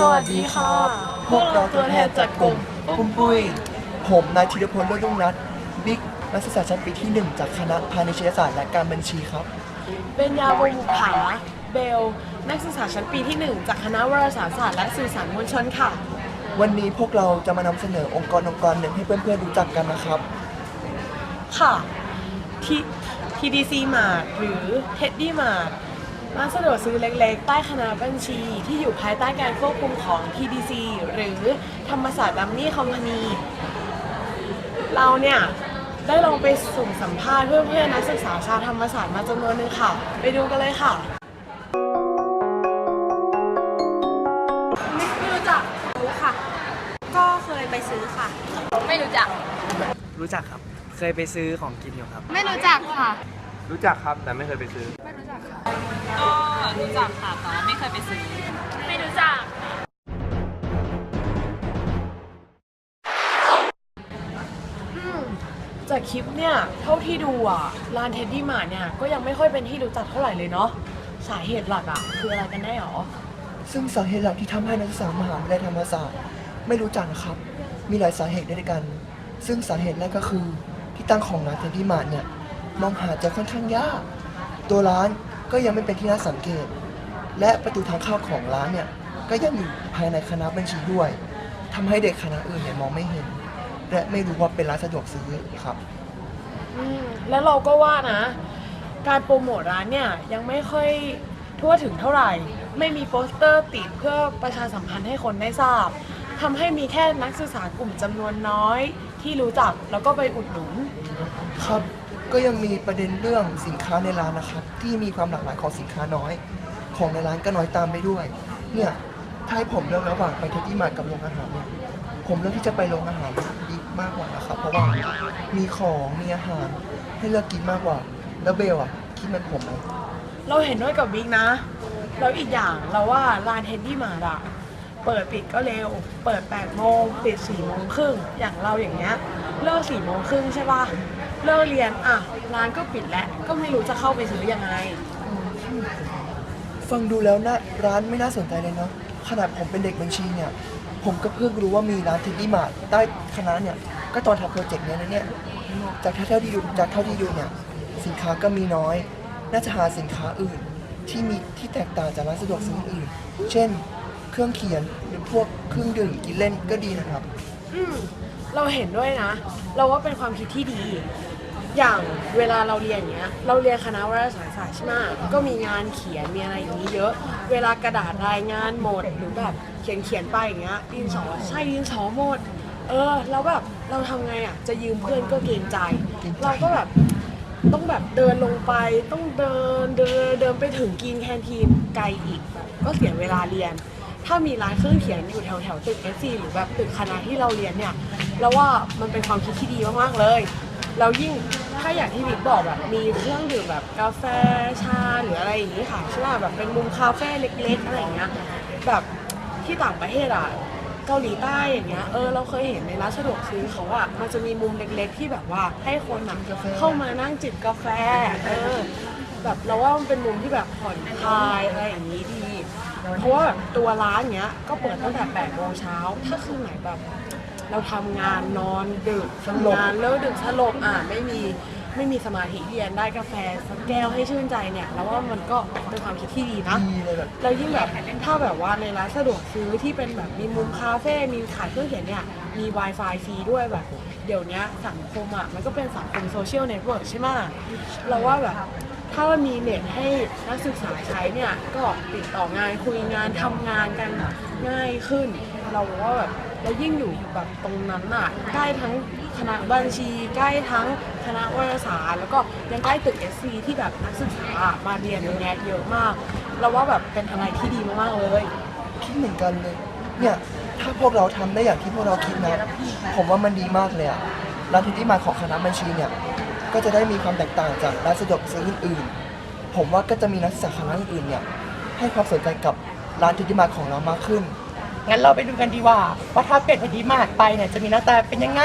สวัสดีค่ะพวกเราตัวแทนจากกลุ่มปุ้มปุ้ย ผมนายธีรพลเลิศรุ่งรัตน์บิ๊กนักศึกษาชั้นปีที่ 1 จากคณะพาณิชยศาสตร์และการบัญชีครับ เป็นยาวงบุภาเบล นักศึกษาชั้นปีที่ 1 จากคณะวารสารศาสตร์และสื่อสารมวลชนค่ะ วันนี้พวกเราจะมานำเสนอองค์กรองค์กรหนึ่งให้เพื่อนๆรู้จักกันนะครับ ค่ะ T TDC Mart หรือ Teddy Mart ร้านสะดวกซื้อเล็กๆ ใต้คณะบัญชีที่อยู่ภายใต้การควบคุมของ TDC หรือธรรมศาสตร์ดัมมี่คอมพานี เราเนี่ยได้ลองไปสุ่มสัมภาษณ์เพื่อนๆนักศึกษาชาวธรรมศาสตร์มาจำนวนหนึงค่ะ ไปดูกันเลยค่ะ ไม่รู้จักรู้ค่ะ ก็เคยไปซื้อค่ะ ไม่รู้จัก รู้จักครับ เคยไปซื้อของกินอยู่ครับ ไม่รู้จักค่ะ รู้จักครับแต่ไม่เคยไปซื้อ ก็รู้จักค่ะแต่ว่าไม่เคยไปซื้อ ไม่รู้จัก จากคลิปเนี่ย เท่าที่ดูอะร้านเท็ดดี้หมาเนี่ย ก็ยังไม่ค่อยเป็นที่รู้จักเท่าไหร่เลยเนาะสาเหตุหลักอะ คืออะไรกันแน่หรอ ซึ่งสาเหตุหลักที่ทำให้นักศึกษามหาวิทยาลัยธรรมศาสตร์ไม่รู้จักนะครับ มีหลายสาเหตุด้วยกัน ซึ่งสาเหตุแรกก็คือที่ตั้งของร้านเทนที่มาร์ทเนี่ยมองหาจะค่อนข้างยาก ตัวร้าน ก็ยังไม่เป็นที่น่าสังเกต และประตูทางเข้าของร้านเนี่ยก็ยังอยู่ภายในคณะบัญชีด้วยทำให้เด็กคณะอื่นเนี่ยมองไม่เห็น และไม่รู้ว่าเป็นร้านสะดวกซื้อครับ อืมแล้วเราก็ว่านะ การโปรโมทร้านเนี่ยยังไม่ค่อยทั่วถึงเท่าไหร่ ไม่มีโปสเตอร์ติดเพื่อประชาสัมพันธ์ให้คนได้ทราบทำให้มีแค่นักศึกษากลุ่มจำนวนน้อย ที่รู้จักแล้วก็ไปอุดหนุน ครับก็ยังมีประเด็นเรื่องสินค้าในร้านนะครับ ที่มีความหลากหลายของสินค้าน้อย ของในร้านก็น้อยตามไปด้วย เนี่ยถ้าให้ผมเลือกระหว่างไปเทดดี้มาร์ทกับโรงอาหารเนี่ยผมเลือกที่จะไปโรงอาหารดีมากกว่านะครับ เพราะว่ามีของมีอาหารให้เลือกกินมากกว่า แล้วเบลอะคิดเหมันผมไหม เราเห็นด้วยกับบิ๊กนะ แล้วอีกอย่างเราว่าร้านเท็ดดี้มาร์ทอะ เปิดปิดก็เร็ว เปิด8โมงปิด4โมงครึ่งอย่างเราอย่างเงี้ยเลิก4โมงครึ่งใช่ป่ะเลิกเรียนอะร้านก็ปิดแล้วก็ไม่รู้จะเข้าไปซื้อยังไง ฟังดูแล้วนะร้านไม่น่าสนใจเลยเนาะขนาดผมเป็นเด็กบัญชีเนี่ย ผมก็เพิ่งรู้ว่ามีร้านเทดดี้มาร์ทใต้คณะเนี่ย ก็ตอนทำโปรเจกต์เนี้ยนะเนี่ยจากเท่าที่ดูจากเท่าที่ดูเนี่ยสินค้าก็มีน้อย น่าจะหาสินค้าอื่น ที่มีที่แตกต่างจากร้านสะดวกซื้ออื่น เช่น เครื่องเขียนหรือพวกเครื่องดื่มกินเล่นก็ดีนะครับ อืมเราเห็นด้วยนะ เราว่าเป็นความคิดที่ดี อย่างเวลาเราเรียนอย่างเงี้ย เราเรียนคณะวารสารศาสตร์ใช่ไหมก็มีงานเขียนมีอะไรอย่างนี้เยอะ เวลากระดาษรายงานหมดหรือแบบเขียนเขียนๆไปอย่างเงี้ยดินสอใช่ดินสอหมด เออแล้วแบบเราทำไงอะจะยืมเพื่อนก็เกรงใจเกรงใจเราก็แบบต้องแบบเดินลงไปต้องเดินเดินเดินไปถึงกินแคนทีนไกลอีกก็เสียเวลาเรียน ถ้ามีร้านเครื่องเขียนอยู่แถวแถวตึกเอซีหรือแบบตึกคณะที่เราเรียนเนี่ยเราว่ามันเป็นความคิดที่ดีมากๆเลยแล้วยิ่งถ้าอย่างที่บิ๊กบอกแบบมีเครื่องดื่มแบบกาแฟชาหรืออะไรอย่างนี้ค่ะใช่ป่ะแบบเป็นมุมคาเฟ่เล็กๆอะไรอย่างเงี้ยแบบที่ต่างประเทศอะเกาหลีใต้อย่างเงี้ยเออเราเคยเห็นในร้านสะดวกซื้อเขาอะมันจะมีมุมเล็กๆที่แบบว่าให้คนอะเข้ามานั่งจิบกาแฟเออแบบเราว่ามันเป็นมุมที่แบบผ่อนคลายอะไรอย่างนี้ดี เพราะว่าแบบตัวร้านเนี้ยก็เปิดตั้งแต่8โมงเช้า ถ้าคืนไหนแบบเราทำงานนอนดึกสลบ ทำงานเลิกดึกสลบอะไม่มีไม่มีสมาธิเรียนได้กาแฟสักแก้วให้ชื่นใจเนี่ยแล้วว่ามันก็เป็นความคิดที่ดีนะ ดีเลยแบบแล้วยิ่งแบบถ้าแบบว่าในร้านสะดวกซื้อที่เป็นแบบมีมุมคาเฟ่ มีขายเครื่องเขียนเนี่ย มี Wi-Fi ฟรีด้วยแบบ เดี๋ยวเนี้ยสังคมอะ มันก็เป็นสังคมโซเชียลเน็ตเวิร์กใช่ไหมเราว่าแบบ ถ้าว่ามีเน็ตให้นักศึกษาใช้เนี่ยก็ติดต่องานคุยงานทำงานกันง่ายขึ้น เราว่าแบบแล้วยิ่งอยู่แบบตรงนั้นอะใกล้ทั้งคณะบัญชีใกล้ทั้งคณะวารสาร แล้วก็ยังใกล้ตึก SC ที่แบบนักศึกษามาเรียนอย่างเงี้ยเยอะมาก เราว่าแบบเป็นอะไรที่ดีมากๆเลย คิดเหมือนกันเลย เนี่ย ถ้าพวกเราทำได้อย่างที่พวกเราคิดนะ ผมว่ามันดีมากเลยอะร้านเทดดี้มาของคณะบัญชีเนี่ย ก็จะได้มีความแตกต่างจากร้านสะดวกซื้ออื่นๆ ผมว่าก็จะมีนักศึกษาคณะอื่นๆเนี่ยให้ความสนใจกับร้านเทดดี้มาของเรามากขึ้น งั้นเราไปดูกันดีกว่าว่าถ้าเป็ดพอดีมากไปเนี่ยจะมีหน้าตาเป็นยังไง